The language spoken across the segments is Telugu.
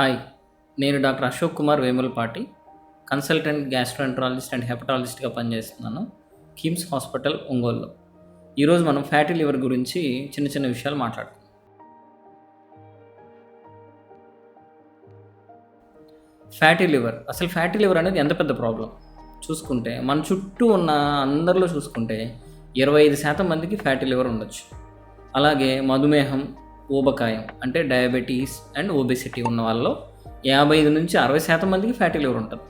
హాయ్ నేను doctor Ashok Kumar Vemulapati consultant gastroenterologist and హెపటాలజిస్ట్గా పనిచేస్తున్నాను కిమ్స్ హాస్పిటల్ ఒంగోలులో. ఈరోజు మనం ఫ్యాటీ లివర్ గురించి చిన్న చిన్న విషయాలు మాట్లాడుకుందాం. ఫ్యాటీ లివర్ అసలు ఫ్యాటీ లివర్ అనేది ఎంత పెద్ద ప్రాబ్లం? చూసుకుంటే మన చుట్టూ ఉన్న అందరిలో చూసుకుంటే ఇరవై ఐదు శాతం మందికి ఫ్యాటీ లివర్ ఉండొచ్చు. అలాగే మధుమేహం ఊబకాయం అంటే డయాబెటీస్ అండ్ ఓబెసిటీ ఉన్న వాళ్ళలో యాభై ఐదు నుంచి అరవై శాతం మందికి ఫ్యాటీ లివర్ ఉంటుంది.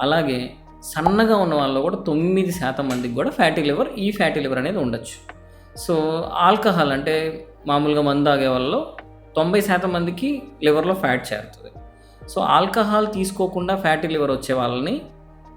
అలాగే సన్నగా ఉన్న వాళ్ళలో కూడా తొమ్మిది శాతం మందికి కూడా ఫ్యాటీ లివర్ ఈ ఫ్యాటీ లివర్ అనేది ఉండొచ్చు. సో ఆల్కహాల్ అంటే మామూలుగా మందు తాగే వాళ్ళలో తొంభై శాతం మందికి లివర్లో ఫ్యాట్ చేరుతుంది. సో ఆల్కహాల్ తీసుకోకుండా ఫ్యాటీ లివర్ వచ్చే వాళ్ళని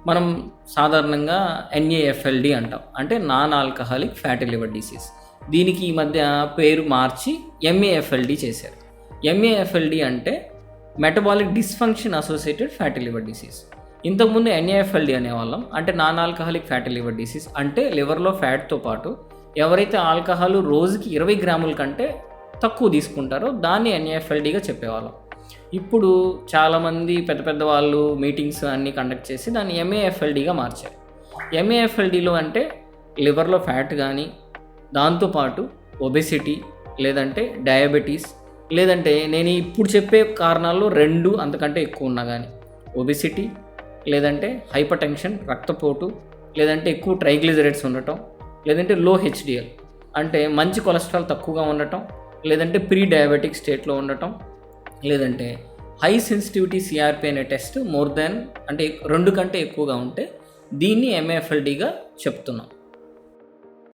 మనం సాధారణంగా ఎన్ఏఎఫ్ఎల్డి అంటాం. అంటే non alcoholic fatty liver disease. దీనికి ఈ మధ్య పేరు మార్చి ఎంఏఎఫ్ఎల్డి చేశారు. ఎంఏఎఫ్ఎల్డి అంటే metabolic dysfunction associated fatty liver disease ఇంతకుముందు ఎన్ఏఎఫ్ఎల్డి అనేవాళ్ళం. అంటే non alcoholic fatty liver disease అంటే లివర్లో ఫ్యాట్తో పాటు ఎవరైతే ఆల్కహాల్ రోజుకి ఇరవై గ్రాముల కంటే తక్కువ తీసుకుంటారో దాన్ని ఎన్ఏఎఫ్ఎల్డిగా చెప్పేవాళ్ళం. ఇప్పుడు చాలామంది పెద్ద పెద్ద వాళ్ళు మీటింగ్స్ అన్నీ కండక్ట్ చేసి దాన్ని ఎంఏఎఫ్ఎల్డిగా మార్చారు. ఎంఏఎఫ్ఎల్డిలో అంటే లివర్లో ఫ్యాట్ కానీ దాంతోపాటు ఒబెసిటీ లేదంటే డయాబెటీస్ లేదంటే నేను ఇప్పుడు చెప్పే కారణాల్లో రెండు అంతకంటే ఎక్కువ ఉన్నా కానీ ఒబెసిటీ లేదంటే హైపర్ టెన్షన్ రక్తపోటు లేదంటే ఎక్కువ ట్రైగ్లిజరేట్స్ ఉండటం లేదంటే లో హెచ్డిఎల్ అంటే మంచి కొలెస్ట్రాల్ తక్కువగా ఉండటం లేదంటే ప్రీ డయాబెటిక్ స్టేట్లో ఉండటం లేదంటే హై సెన్సిటివిటీ సిఆర్పి అనే టెస్ట్ మోర్ దాన్ అంటే రెండు కంటే ఎక్కువగా ఉంటే దీన్ని ఎంఏఎఫ్ఎల్డిగా చెప్తున్నాం.